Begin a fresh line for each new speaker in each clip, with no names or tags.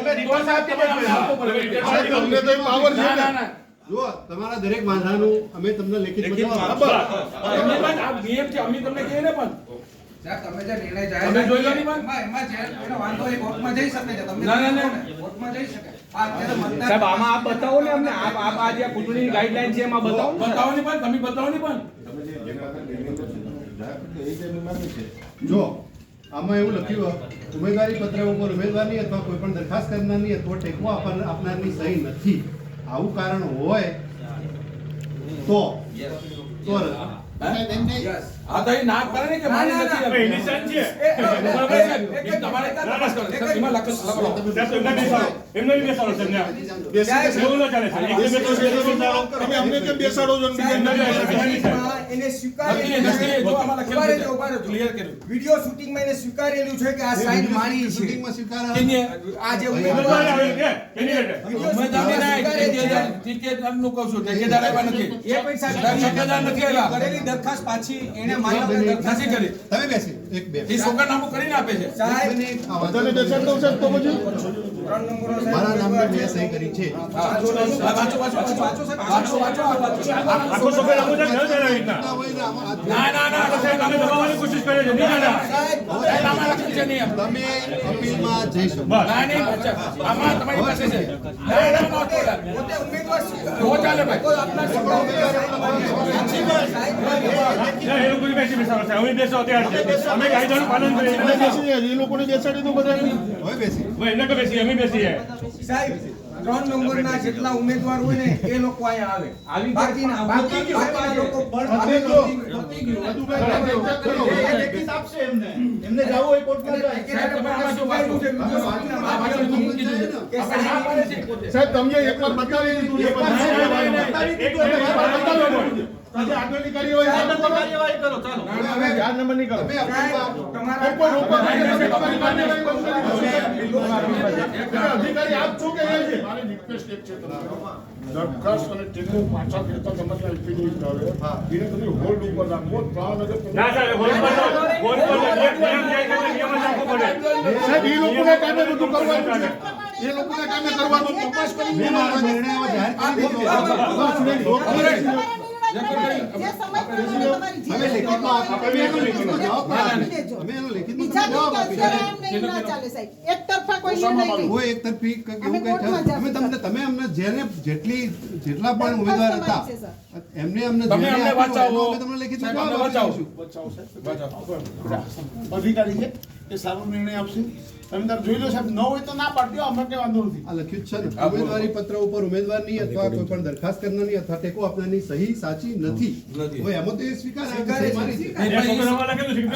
તમે રિપોર્ટ સાહેબ તમે અમને પડે.
તમને તો એ છે
ને.
ના,
ના.
જો તમારા દરેક વાંધાનું અમે તમને લેખિત
નિયમ છે અમે તમને કહીએ ને પણ
તમે જે નિર્ણય જાહેર
તમે જોઈ લો
કર્યો, એમાં- એમાં જે વાંધો એ કોર્ટમાં જઈ શકે છે. તમે
ના, ના, ના.
કહો ને, કોર્ટમાં જઈ શકે. આ અત્યારે મતદાર-
સાહેબ આમાં આપ બતાવો ને અમને આપ આપ આ જે ચૂંટણીની ગાઈડલાઈન છે એમાં બતાવો ને
બતાવો ને પણ તમે બતાવો ને પણ
જો આમાં એવું લખ્યું ઉમેદવારી પત્ર ઉપર ઉમેદવારની અથવા કોઈ પણ દરખાસ્ત કરનારની અથવા ટેકો આપનારની સહી નથી. આવું કારણ હોય તો તો
બેસાડો.
એને સ્વીકારેલું વીડિયો શૂટિંગમાં એને સ્વીકારેલું છે કે આ સાઈન મારી છે.
શૂટિંગમાં સ્વીકાર
આ જે
કહું છું ઠેકેદાર આવ્યા નથી.
એ
ઠેકેદાર નથી આવ્યા.
કરેલી દરખાસ્ત પાછી એને મારી દરખાસ્ત
કરી.
તમે બેસી. એક બે
એ સોગંદનામું કરીને આપે છે
સાહેબ
બધાને બેસાડી દઉં સાહેબ તો પછી
ત્રણ નંબરો સાહેબ
મારા નામની મેં સહી કરી છે
વાંચો વાંચો વાંચો વાંચો વાંચો વાંચો
આખો સોગંદ આપો સાહેબ, ન ચાલે રીતના.
ના ને
ના ના ના
સાહેબ અમે દબાવવાની કોશિશ કરે છે નહીં ચાલે.
સાહેબ
આમાં લખ્યું છે નહીં
તમે અપીલમાં જઈ શકો
ના નહીં આમાં તમારી પાસે છે ના ના ના
પોતે ઉમેદવાર સ્વીકાર-
ચાલે ભાઈ
આપના સાહેબ
એ લોકોને બેસી બેસાડો સાહેબ. અમે બેસો અત્યારે છે. અમે કાયદાનું પાલન કરીએ
અમે. બેસી જાય એ લોકોને બેસાડી દો બધા
હવે બેસી
એને કે બેસી અમે બેસીએ.
સાહેબ ત્રણ નંબરના જેટલા ઉમેદવાર હોય ને એ લોકો અહીંયા આવે
આવી
બાકીના
બાકી ગયું.
બાકીના લોકો
પતી ગયું. મધુભાઈ, તમે ચેક કરો.
સાહેબ, તમે આમાં જો વાંચો. આ વાંચો, મૂકી દીધું છે. આપણે ના પાડે છે પોતે.
સાહેબ તમને.
એક વાર
બતાવી દીધું. આજે આગળની કાર્યવાહી ચાલુ કરો. હવે ચાર નંબર કરો.
તમારા
કોઈ રોકવા અધિકારી આપ છો કે એ છે મારી રિક્વેસ્ટ એક છે દરખાસ્ત અને ટેકો પાછા ખેંચતા તમારે પીડી આવે એને તમે હોલ્ડ ઉપર રાખો ભાવનગર
ના સાહેબ, હોલ પર તો- પર નિયમ જાય છે, નિયમ રાખવો પડે.
સાહેબ એ લોકોને કામે બધું કરવાનું છે એ લોકોને કામે કરવાનું તપાસ કરી
નિર્ણય જાહેર કરી દીધો તમે અમને જેને જેટલી જેટલા પણ ઉમેદવાર હતા એમને અમને તમને. દઈશું.
અધિકારી છે એ સારો નિર્ણય આપશે. તમે જોઈ લો સાહેબ ન હોય તો ના પાડજો અમે કઈ વાંધો નથી.
આ લખ્યું છે ને. ઉમેદવારી પત્ર ઉપર ઉમેદવારની અથવા કોઈ પણ દરખાસ્ત કરનારની અથવા ટેકો આપનારની સહી સાચી નથી.
નથી.
હવે એમાં તો એ સ્વીકારે કે
સ્વીકારે
સહી
છે,
મારી છે.
સ્વીકારે
એ છોકરાઓમાં લખેલું છે, કે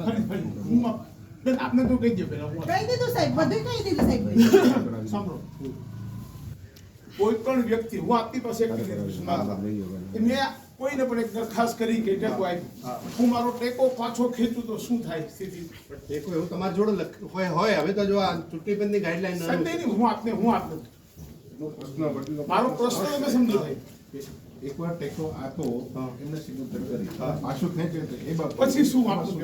ફરી ફરી હું માપ- બેન, આપને તો કહી દે પેલા
કહી દીધું સાહેબ બધું કહી દીધું સાહેબ.
સાંભળો. કોઈ પણ વ્યક્તિ હું આપની પાસે મેં કોઈને પણ એક દરખાસ્ત કરી કે ટેકો આપી હું મારો ટેકો પાછો ખેંચું તો શું થાય? સ્થિતિ.
ટેકો એવું તમારી જોડે હોય હોય. હવે તો જો આ ચૂંટણી પંચની ગાઈડલાઈન
સાહેબ, નહીં, હું આપને હું આપને. મારો પ્રશ્ન તમે સમજો ભાઈ
એકવાર ટેકો આપો એમને સિગ્નેચર કરી. પાછું ખેંચે તો એ બાબત.
પછી શું
આપું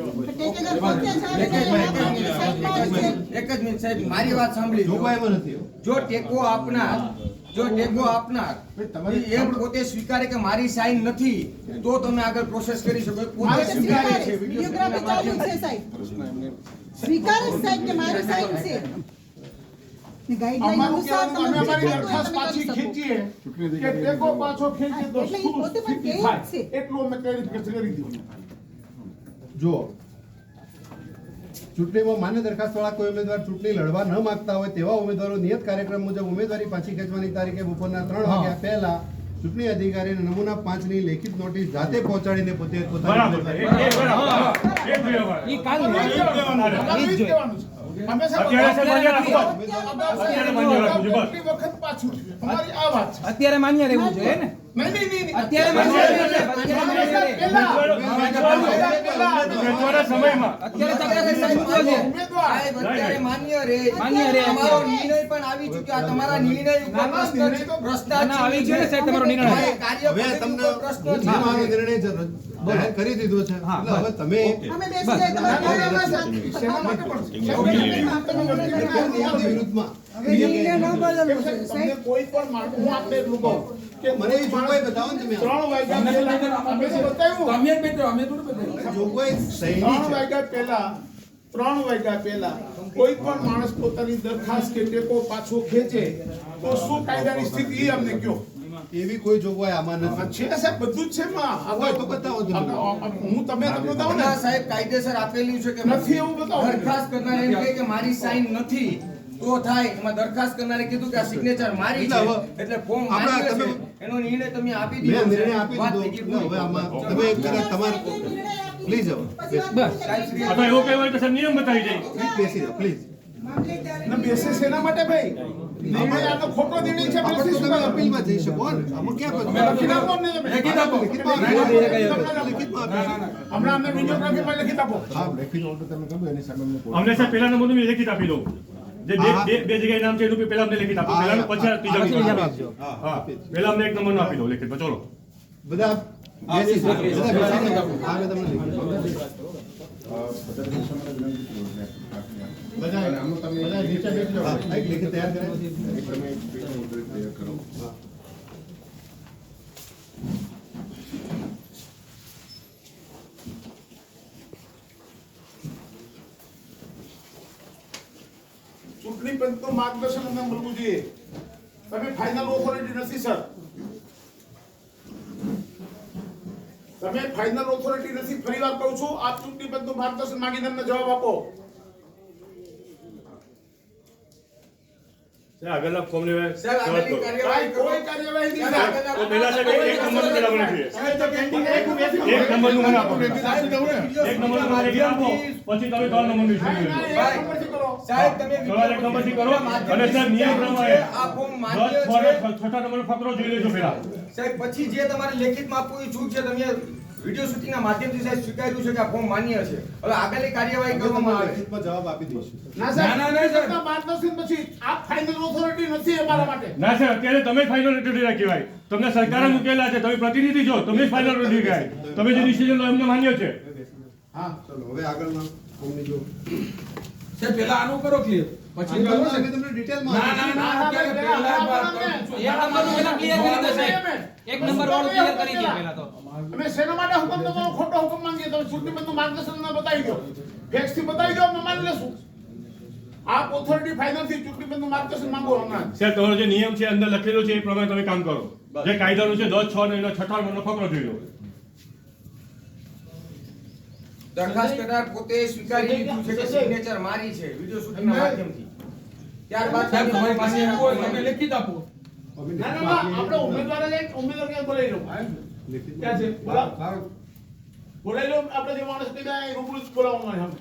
એક જ મિનિટ સાહેબ. મારી વાત સાંભળી.
જોગવાઈમાં નથી
જો ટેકો આપનાર જો ટેકો આપનાર
તમારી-
એ પોતે સ્વીકારે કે મારી સાઈન નથી તો તમે આગળ પ્રોસેસ કરી શકો. પોતે સ્વીકારે છે
વિડિયોગ્રાફી ચાલુ છે સાહેબ. સ્વીકારે સાહેબ કે મારી સાઈન છે? જે
ચૂંટણીમાં માન્ય દરખાસ્ત વાળા કોઈ ઉમેદવાર ચૂંટણી લડવા ન માંગતા હોય તેવા ઉમેદવારો નિયત કાર્યક્રમ મુજબ ઉમેદવારી પાછી ખેંચવાની તારીખે બપોરના ત્રણ વાગ્યા પહેલા ચૂંટણી અધિકારીને નમૂના પાંચની લેખિત નોટિસ જાતે પહોંચાડીને પોતે પોતાની
અત્યારે માન્ય
રહેવું જોઈએ ને
કરી દીધો છે હવે તમે
અમે બેસી જાય તમારા
નિયમની વિરુદ્ધમાં
કોઈ પણ કે
મને જોગવાઈ બતાવો ને તમે
ત્રણ વાગ્યા પહેલા અમે તો બતાવ્યું.
તમે જ અમે થોડું બેઠા
જોગવાઈ સહીની
ત્રણ વાગ્યા પહેલા ત્રણ વાગ્યા પહેલા કોઈ પણ માણસ પોતાની દરખાસ્ત કે ટેકો પાછો ખેંચે તો શું કાયદાની સ્થિતિ એ અમને કયો
એવી કોઈ જોગવાઈ આમાં નથી.
છે સાહેબ બધું જ છે માં આ
તો બતાવો
હું તમે તમને બતાવું ને
સાહેબ કાયદેસર આપેલું છે કે
નથી એવું બતાવો.
દરખાસ્ત કરનાર એમ કહે કે મારી સાઈન નથી. તો થાય? એમાં દરખાસ્ત કરનારે કીધું કે આ સિગ્નેચર મારી છે.
એટલે
ફોર્મ
આપણા
છે
તમે-
એનો નિર્ણય તમે આપી દીધો
નિર્ણય આપી દીધો. હવે આમાં તમે એક કદાચ તમારે પ્લીઝ હવે
બસ.
આપણે એવું કહેવાય તો સર નિયમ બતાવી જાય
પ્લીઝ બેસી જાઓ પ્લીઝ
ના બેસે સેના માટે ભાઈ? ખોટો નિર્ણય છે
તમે અપીલમાં જઈ શકો ને. ક્યાં
લખી આપો. હમણાં અમને લખી આપો.
હા તમે એની સામે
સાહેબ પેલા નંબરનું મેં આપી દઉં. જે બે બે બે જગ્યાએ નામ છે એનું પેલા અમને લેખિત આપો.
હા.
પછી ત્રીજા
આપજો.
હા,
હા. પેલા અમને એક નંબરનું આપી દો લેખિત ચલો.
બધા તૈયાર જાઓ. બધા બેસી જાઓ. હા, મેં તમને લીધું.
અ, બધા દેશોમાં વિનંતી કરું છું. બધા આમાં તમે બધા નીચે બેસી જાઓ.
હા, એક લેખિત તૈયાર કરે
એક તમે એક પેપર ઓર્ડર તૈયાર કરો
ચૂંટણી પંચનું માર્ગદર્શન અમને મળવું જોઈએ. તમે ફાઇનલ ઓથોરિટી નથી સર તમે ફાઇનલ ઓથોરિટી નથી, ફરીવાર કહું છું આપ ચૂંટણી પંચનું માર્ગદર્શન માંગીને અમને જવાબ આપો.
આગળના ફોર્મની વાત
સાહેબ આગળની કાર્યવાહી
કોઈ કાર્યવાહી નહીં.
પહેલા સાહેબ એક-.
તો પેન્ડિંગ
મને આપો.
દઉં ને.
આપો. પછી તમે ત્રણ issue
ના, નંબરથી કરો.
સાહેબ તમે
સવારે એક નંબરથી કરો. અને સાહેબ નિયમ પ્રમાણે
આ ફોર્મ
દસ,
માન્ય
છે છઠ્ઠા નંબરનો ફકરો જોઈ લેજો પેલા
સાહેબ પછી જે તમારે લેખિતમાં આપવું એ છૂટ છે તમે વીડિયો શૂટિંગના માધ્યમથી સાહેબ સ્વીકાર્યું છે કે આ ફોર્મ માન્ય છે? હવે આગળની કાર્યવાહી કરવામાં આવે.
લેખિતમાં જવાબ આપી દઈશું.
ના સાહેબ,
ના, ના, ના, સાહેબ.
ચૂંટણીના પછી નથી અમારા માટે.
ના સર અત્યારે તમે ફાઇનલ ઓથોરિટી કહેવાય. તમને સરકારે મૂકેલા છે તમે પ્રતિનિધિ છો તમે જ ફાઇનલ ઓથોરિટી કહેવાય. તમે જે ડિસિઝન લો એમને માન્ય છે.
હા. ચલો હવે આગળના કોમની જો.
સર પેલા આનું કરો ક્લિયર પછી કરો
આગળના
સાહેબ.
અમે તમને
ના ના ના અત્યારે પહેલા વાત કરું
એક નંબર પેલા ક્લિયર કરી દે સાહેબ. એક નંબર વાળું ક્લિયર કરી દે પહેલા તો.
અમે શેના માટે હુકમ તમારો ખોટો હુકમ માંગીએ? તમે ચૂંટણી પંચનું માર્ગદર્શન બતાવી દો. ફેક્સથી બતાવી દો અમે માની લેશું આપ ઓથોરિટી ફાઇનલથી ચૂંટણી પંચનું માર્ગદર્શન માંગો હમણાં
સાહેબ તમારો જે નિયમ છે અંદર લખેલો છે એ પ્રમાણે તમે કામ કરો. જે કાયદાનું છે દસ છ ને એનો છઠ્ઠા નંબરનો ફકરો જોઈ લો.
દરખાસ્ત કરનાર પોતે સ્વીકારી લીધું છે કે સિગ્નેચર મારી છે વિડિયો શૂટિંગના માધ્યમથી. ત્યારબાદ
સાહેબ તમારી પાસે હોય તમે લેખિત આપો.
ના ના આપણે ઉમેદવાર જ ઉમેદવાર ક્યાં બોલાવી લો
લેખિતમાં-
ક્યાં છે? લો આપણે જે માણસ કીધા એ રૂબરૂ બોલાવવાનું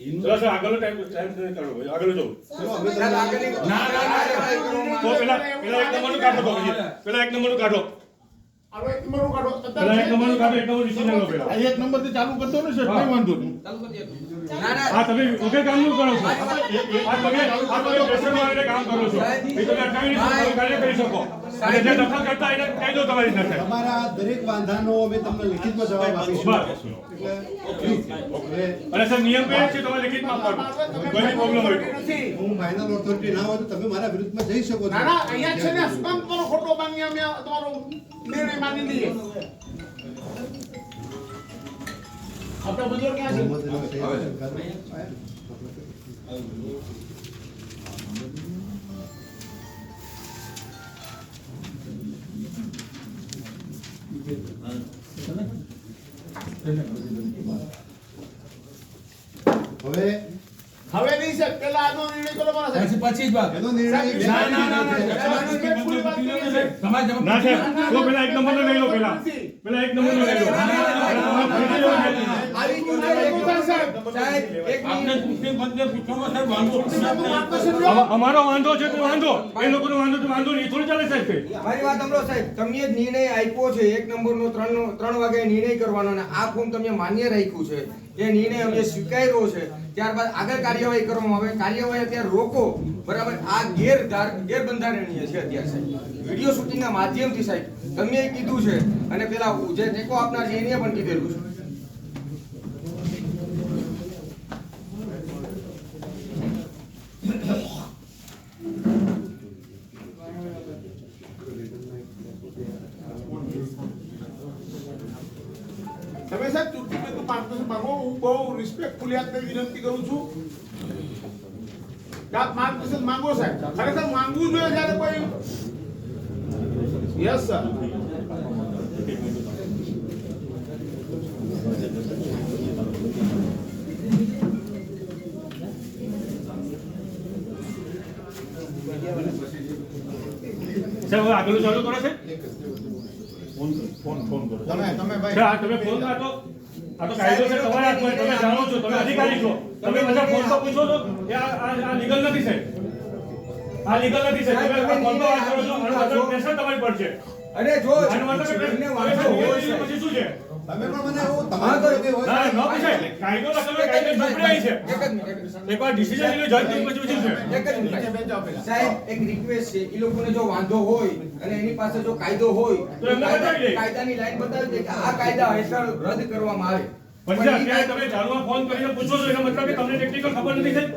ચલો સર આગળનો ટાઈમ ટાઈમ કરો આગળ જો
ચલો અમે
સાહેબ,
તમને
આગળની
ના, ના, ના,
તો પેલા પેલા એક નંબરનું કાઢો પેલા એક નંબરનું કાઢો.
એક નંબરનું કાઢો.
પેલા એક નંબરનું કાઢો એક નંબર ડિસિઝન લો પેલા.
આ એક નંબરથી ચાલુ કરતો ને સર કઈ વાંધો નહીં.
ના ના.
આ તમે કામ કરો છો. આ તમે આ તમે પ્રેશરમાં આવીને કામ કરો છો. એ તમે અટકાવી નહીં શકો, કાર્ય કરી શકો. અને જે દખલ કરતા એને કહી દો તમારી સાથે.
તમારા દરેક વાંધાનો અમે તમને લિખિતમાં જવાબ આપીશું. એટલે
અને સર નિયમ કહે છે તમારે લિખિતમાં આપવાનું. કોઈ પ્રોબ્લેમ હોય
હું ફાઇનલ ઓથોરિટી ના હોય તો તમે મારા વિરુદ્ધમાં જઈ શકો છો.
ના ના અહીંયા છે ને કામ તમારો ખોટો માની અમે તમારો નિર્ણય માની લઈએ. આપણા બુઝુર્ગ ક્યાં છે?
હવે
હવે નહીં સર પેલા આનો નિર્ણય કરો મારા સાહેબ
પછી પછી જ વાત
એનો નિર્ણય
ના ના ના ના
ના સાહેબ તો પેલા એક નંબર લઈ લો પેલા પેલા એક નંબર લઈ
લો
અમારો વાંધો છે તો વાંધો. એ લોકોનો વાંધો તો વાંધો નહીં. થોડી ચાલે સાહેબ
મારી વાત સાંભળો સાહેબ. તમે જે નિર્ણય આપ્યો છે એક નંબરનો ત્રણ નો- ત્રણ વાગે નિર્ણય કરવાનો અને આ ફોર્મ તમે માન્ય રાખ્યું છે. એ નિર્ણય અમે સ્વીકાર્યો છે. ત્યારબાદ આગળ કાર્યવાહી કરવામાં આવે. કાર્યવાહી અત્યારે રોકો. બરાબર? આ ગેર ગેરબંધારણીય છે અત્યારે સાહેબ. વીડિયો શૂટિંગના માધ્યમથી સાહેબ તમે કીધું છે. અને પેલા જે ટેકો આપનાર છે એને પણ કીધેલું છે
તમે સાહેબ ચૂંટણી પંચનું માર્ગદર્શન માંગો હું બહુ રિસ્પેક્ટફુલી આપને વિનંતી કરું છું. કે આપ માર્ગદર્શન માંગો સાહેબ. ખરેખર માંગવું જોઈએ જ્યારે કોઈ યસ સર
સાહેબ હવે આગળનું ચાલુ કરો છે?
તમે તમે ભાઈ.
તમે ફોન કાઢો. આ તો કાયદો છે તમારા હાથમાં તમે જાણો છો તમે અધિકારી છો. તમે બધા ફોન પૂછો છો આ આ- લીગલ નથી સાહેબ. આ લીગલ નથી સાહેબ. તમે ફોન પર વાત કરો છો અને તમારી પર છે
અને જો
તમે
પણ મને એવું તમારે
તો-
જે હોય
ના ન પૂછાય કાયદો લખેલો કાયદો ચોપડી છે.
એક જ મિનિટ, એક જ
એકવાર ડિસિઝન લીધો જજ પછી પૂછ્યું છે
એક જ મિનિટ. સાહેબ એક રિક્વેસ્ટ છે. એ લોકોને જો વાંધો હોય અને એની પાસે જો કાયદો હોય
તો એમને બતાવી દે.
કાયદાની લાઈન બતાવી દે કે આ કાયદા હેઠળ રદ કરવામાં આવે. પણ
અત્યારે તમે જાણવા ફોન કરીને પૂછો છો એનો મતલબ કે તમને ટેકનિકલ ખબર નથી સાહેબ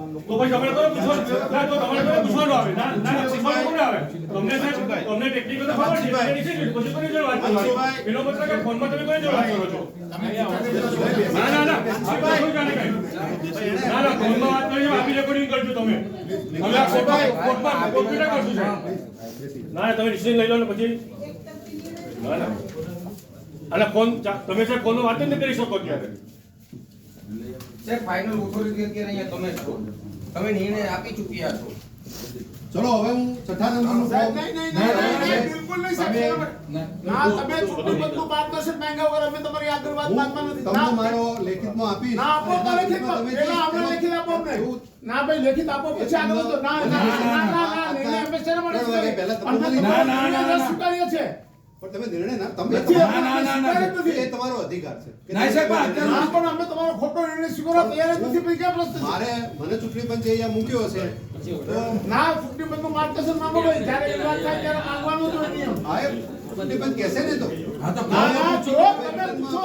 તો પછી તમારે તો પૂછવાનું ના તો તમારે તો પૂછવાનું આવે. ના ના પૂછવાનું કોણ આવે? તમને સાહેબ તમને ટેકનિકલ તો ખબર છે નીચે પછી કોની જોડે વાત કરો એનો મતલબ કે ફોનમાં તમે કોની જોડે વાત કરો છો? ના ના ના. ભાઈ જાણે કઈ. ના ના ફોનમાં વાત કરી આપી રેકોર્ડિંગ કરજો તમે. હવે આ કોર્ટમાં કોર્ટમાં કોમ્પ્યુટર કરશું છે ના તમે ડિસિઝન લઈ લો ને પછી. ના ના. અને ફોન તમે સાહેબ ફોનમાં વાત જ નહીં કરી શકો અત્યારે.
સાહેબ ફાઇનલ ઓથોરિટી અત્યારે અહીંયા તમે છો. તમે નિર્ણય આપી ચૂક્યા છો.
ચલો હવે હું છઠ્ઠા નંબરનું ફોર્મ
નહીં નહીં નહીં, બિલકુલ નહીં સાહેબ ના તમે ચૂંટણી પંચનું માર્ગદર્શન માંગ્યા વગર અમે તમારી આગળ વાત
હું
નથી.
તમને મારો લેખિતમાં આપી
ના આપો તો લેખિત પેલા આપણે લેખિત આપો અમને. ના ભાઈ લેખિત આપો પછી આગળ તો ના ના ના ના ના નિર્ણય અમે શેના માટે
પહેલા તમે
અમે
બોલી-
તમારો
ના, ના, ના, ના.
સ્વીકારીએ છીએ.
પણ તમે નિર્ણય ના તમે
ના, ના, ના, ના,
સ્વીકાર્ય જ નથી.
એ તમારો અધિકાર છે
ના, સાહેબ, અત્યારે-
પણ અમે તમારો ખોટો નિર્ણય સ્વીકારવા તૈયાર નથી પછી ક્યાં પ્રશ્ન
મારે મને ચૂંટણી પંચે અહીંયા મૂક્યો છે તો
ના ચૂંટણી માર્ગદર્શન માંગો ભાઈ જ્યારે વિવાદ થાય ત્યારે માંગવાનું જ નિયમ
આ ચૂંટણી પંચ કહેશે ને તો
હા તો
ના ના
ના,
જો તમે પૂછો.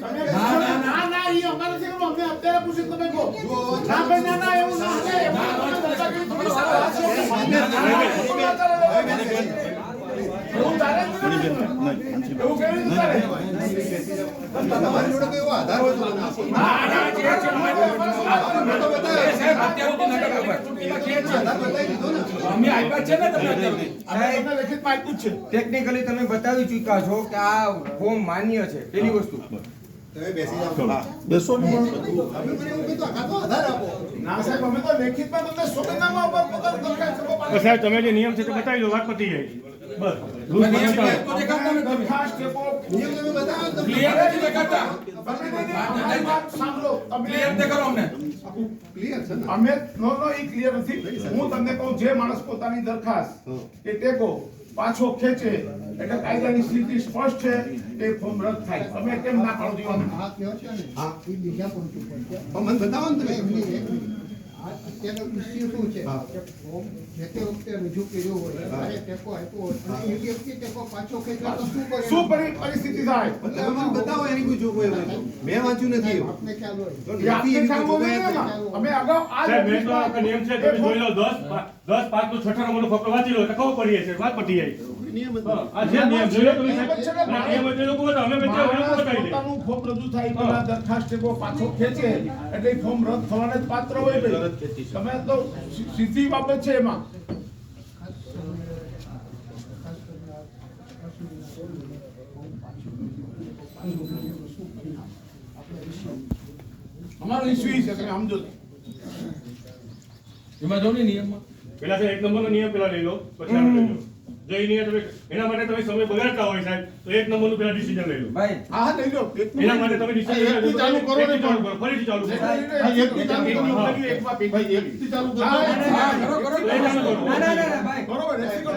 ના, ના,
ના ના અમારે છે કે અત્યારે પૂછી તમે કહો ના ભાઈ ના ના એવું ના થાય એવું તમે દાદાગીરી થોડી સારા હાથ છે.
ટેકનિકલી તમે બતાવી ચુક્યા છો કે આ ફોર્મ માન્ય છે પેલી વસ્તુ
તમે બેસી જાઓ
બેસો
તમે એવું કીધું આ તો આધાર આપો
ના સાહેબ અમે તો લેખિતમાં તમને સોગંદનામા ઉપર પોતાની દરખાસ્ત
સાહેબ તમે જે નિયમ છે તે બતાવી દો વાત પતી જાય
હું તમને કહું જે માણસ પોતાની દરખાસ્ત ટેકો પાછો ખેંચે એટલે કાયદાની સ્થિતિ સ્પષ્ટ છે. એ ફોર્મ રદ થાય તમે કેમ ના પાડો
મને બતાવો ને તમે
અત્યારનો issue શું છે? કે ફોર્મ જે તે વખતે રજૂ કર્યો હોય ત્યારે ટેકો આપ્યો હોય. અને એ વ્યક્તિ ટેકો પાછો ખેંચે તો શું કરે?
શું પરી- પરિસ્થિતિ થાય
તમે મને બતાવો એની કોઈ જોગવાઈ હોય મેં વાંચ્યું નથી.
આપને ખ્યાલ હોય.
આપને ખ્યાલ. એમાં. અમે અગાઉ આ
સાહેબ મેં તો નિયમ છે તમે જોઈ લો નો છઠ્ઠા નંબરનો ફકરો વાંચી લો એટલે ખબર પડી જાય વાત પતી જાય.
નિયમ જ
છે. પોતાનું ફોર્મ રજૂ થાય દરખાસ્ત પાછો ખેંચે એટલે ફોર્મ રદ થવાને જ પાત્ર હોય ભાઈ. તમે તો સીધી બાબત છે એમાં. અમારો ઇસ્યુ છે તમે સમજો
એમાં જો ને નિયમમાં.
પેલા તો એક નંબરનો નિયમ પેલા લઈ લો પછી આનો લઈ લો જઈ તમે એના માટે તમે સમય બગાડતા હોય સાહેબ તો એક નંબરનું પેલા ડિસિઝન લઈ લો.
ભાઈ
હા લઈ લો.
એના માટે તમે ડિસિઝન
ચાલુ કરો ને
ચાલુ કરો ફરીથી ચાલુ કરો.
એકથી ચાલુ કરો. ભાઈ, એકથી ચાલુ કરો.
હા, કરો, કરો, કરો.
કરો.
ના, ના, ના, ભાઈ.
બરોબર, એકથી કરો.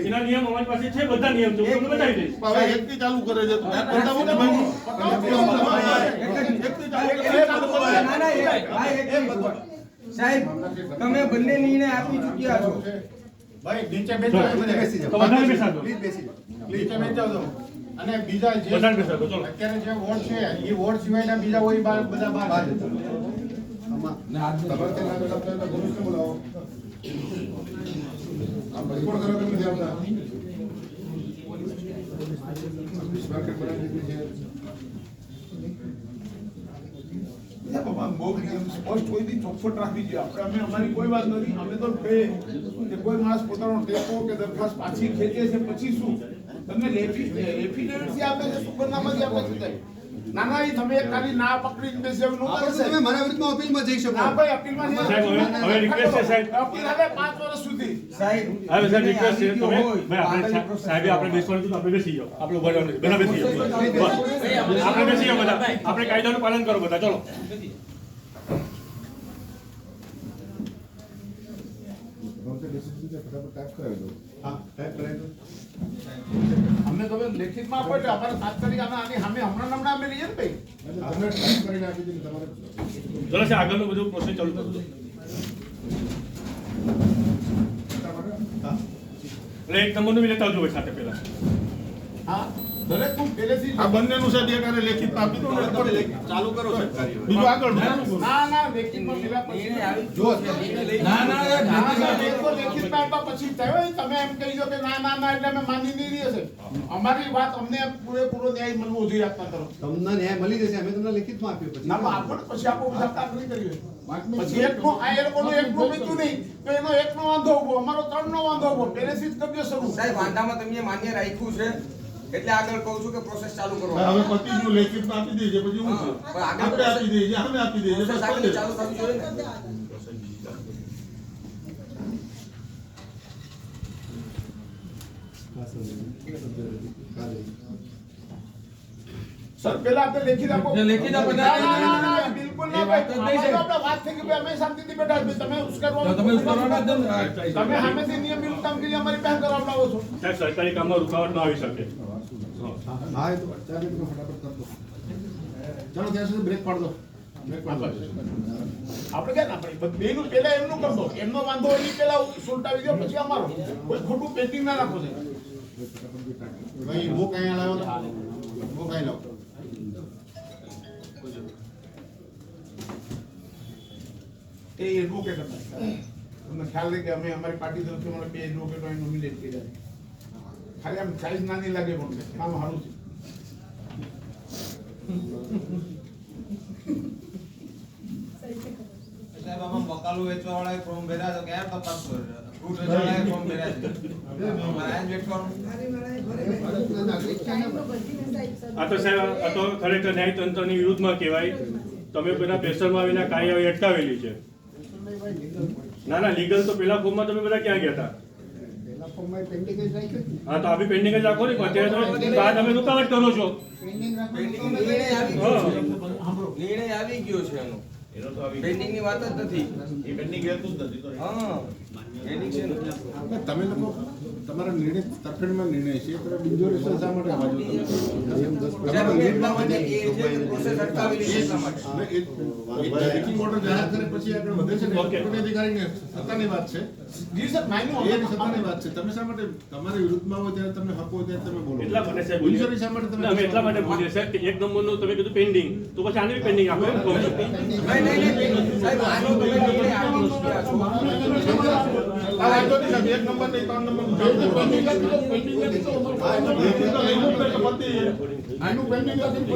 એના નિયમ અમારી પાસે છે બધા નિયમ છે. હું તમને બતાવી દઈશ.
હવે એકથી ચાલુ કરે છે. પતાવો ને ભાઈ. એકથી ચાલુ એકથી
ના, ના, એક- ભાઈ, એક. સાહેબ તમે બંને નિર્ણય આપી ચૂક્યા છો
ભાઈ નીચે બેસી જાઓ બધા.
બેસી જાઓ.
તો
પ્લીઝ બેસી જાઓ.
નીચે બેસી જાઓ અને બીજા જે. અત્યારે જે વોર્ડ છે એ વોર્ડ સિવાયના બીજા હોય બાર બધા બહાર
બહાર. જતા
આપણે બોલાવો. આમ report કરો નથી આવતા? પોલીસ માર્કેટ બનાવી દીધી છે.
ના બાબા, બહુ સ્પષ્ટ કોઈ દી ચોખવટ રાખવી જોઈએ. આપણે અમે અમારી કોઈ વાત નથી. અમે તો બે કે કોઈ માણસ પોતાનો ટેકો કે દરખાસ્ત પાછી ખેંચે છે પછી શું? તમને એફિડેવિટ આપે છે આપે છે. ના ના એ તમે ખાલી ના પકડીને બેસી જાવ નો કરે
તમે મારા વિરુદ્ધમાં અપીલમાં જઈ શકો.
ના ભાઈ અપીલમાં નહીં.
હવે- હવે છે, સાહેબ.
અપીલ હવે પાંચ વર્ષ સુધી.
સાહેબ
હવે સાહેબ રિક્વેસ્ટ છે. તમે ભાઈ આપણે
આગળની
આપણે બેસવાનું હતું આપણે બેસી જાઓ. આપણે ઊભા રહેવાનું બધા બેસી જાઓ. આપણે બેસી જાઓ બધા. આપણે કાયદાનું પાલન કરો બધા. ચલો.
Decision છે, ફટાફટ type કરાવી દો.
હા ટાઈપ કરાવી દો.
અમને તમે લેખિતમાં આપો એટલે અમારે તાત્કાલિક આના આની સામે હમણાં ને હમણાં અમે લઈએ ને ભાઈ
એટલે તમે કરીને આપી દઈએ તમારે
ચલો આગળનું બધું પ્રોસેસ ચાલુ કરો
ફટાફટ.
એટલે એક નંબરનું બી લેતા આવજો સાથે પહેલાં
હા દરેક તું પહેલેથી આ બંનેનું છે એક હારે આપી દો ને
ચાલુ કરો સાહેબ. કાર્યવાહી.
બીજું આગળ ના ના લેખિતમાં પેલા પછી
જો
ના ના ના ના એ તો લેખિતમાં આપ્યા પછી થયો તમે એમ કહી દો કે ના ના ના એટલે અમે માની નહીં રહીએ છે. અમારી વાત અમને પૂરેપૂરો ન્યાય મળવો જોઈએ આપના તરફ.
તમને ન્યાય મળી જશે અમે તમને લિખિતમાં આપ્યો પછી.
ના પણ આપો ને પછી આપો બધા નહીં કરીએ. પછી એકનો આ એ લોકોનો એકનો બીજું નહીં તો એનો એકનો વાંધો ઊભો અમારો ત્રણનો વાંધો ઊભો પહેલેથી જ કબજે શરૂ.
સાહેબ વાંધામાં તમે માન્ય રાખ્યું છે. એટલે આગળ કહું છું કે પ્રોસેસ ચાલુ કરો.
હવે પતિનું લેખિતમાં આપી દઈએ પછી
હા, પણ આગળ
આપણે આપી દઈએ અમે આપી દઈએ
પ્રોસેસ આગળ ચાલુ થવી જોઈએ ને.
કાલે.
સર પેલા આપણે લેખિત આપો.
લેખિત આપો.
ના ના ના ના બિલકુલ ના ભાઈ. આમાં તો આપણે વાત થઈ કે ભાઈ અમે શાંતિથી બેઠા છીએ. તમે ઉશ્કેરવાનું
તમે ઉશ્કેરવાના જ નથી.
તમે સામેથી નિયમ વિરુદ્ધ કામગીરી અમારી પાસે કરાવડાવો છો.
સાહેબ સરકારી કામમાં રૂકાવટ ન આવી શકે.
હા
ચાલો ત્યાં સુધી બ્રેક પાડ દો. બ્રેક પાડ
આપણે ક્યાં ના પડી બેનું પેલા એમનું કરી એમનો વાંધો એ પેલા સુલટાવી દો પછી અમારો. કોઈ ખોટું પેન્ડિંગ ના રાખો છે.
ભાઈ તો? બુક અહીં લાવો?
એ એડવોકેટ હતા. તમને ખ્યાલ નહીં કે અમે અમારી પાર્ટી તરફથી અમારે બે એડવોકેટો નોમિનેટ કર્યા ખાલી આમ સાઈઝ નાની લાગે પણ કામ સારું છે.
સાહેબ આમાં મકાલું વેચવા વાળા ફોર્મ ભર્યા તો તપાસ ફ્રૂટ વેચવા વાળાએ ફોર્મ ભર્યા છે. મારે આ
તો સાહેબ આ તો ખરેખર ન્યાયતંત્રની વિરુદ્ધમાં કહેવાય. તમે બધા પ્રેશરમાં આવીને કાર્યવાહી અટકાવેલી છે. ના ના લીગલ તો પેલા ફોર્મમાં તમે બધા ક્યાં ગયા હતા
પેલા ફોર્મમાં પેન્ડિંગ જ રાખ્યું જ ને.
હા તો આ પેન્ડિંગ જ રાખો ને અત્યારે તમે રૂકાવટ કરો છો.
પેન્ડિંગ રાખવાનું તો
નિર્ણય આવી ગયો છે. આવી એનો. પેન્ડિંગની વાત જ નથી. હા પેન્ડિંગ છે
તમે લોકો તમારા નિર્ણય તરફેણમાં નિર્ણય છે બીજો બિનજોરી શા માટે આવા છો તમે? order જાહેર કરે પછી આગળ વધે છે ચૂંટણી અધિકારીને સત્તાની વાત છે.
જી સર માન્યું
એ સત્તાની વાત છે. તમે શા માટે તમારી વિરુદ્ધમાં હોય ત્યારે તમે હકો હોય ત્યારે તમે બોલો.
એટલા માટે સાહેબ
બોલી શા માટે તમે
અમે એટલા માટે બોલીએ સાહેબ કે એક નંબરનું તમે કીધું પેન્ડિંગ તો પછી આને બી પેન્ડિંગ આપો એમ
નહીં નહીં નહીં સાહેબ આનો તમે નિર્ણય આપી ચૂક્યા છો
આ વાંધો નહીં સાહેબ, એક નંબર નહીં ત્રણ નંબરનું કામ કરો. પેન્ડિંગ લખી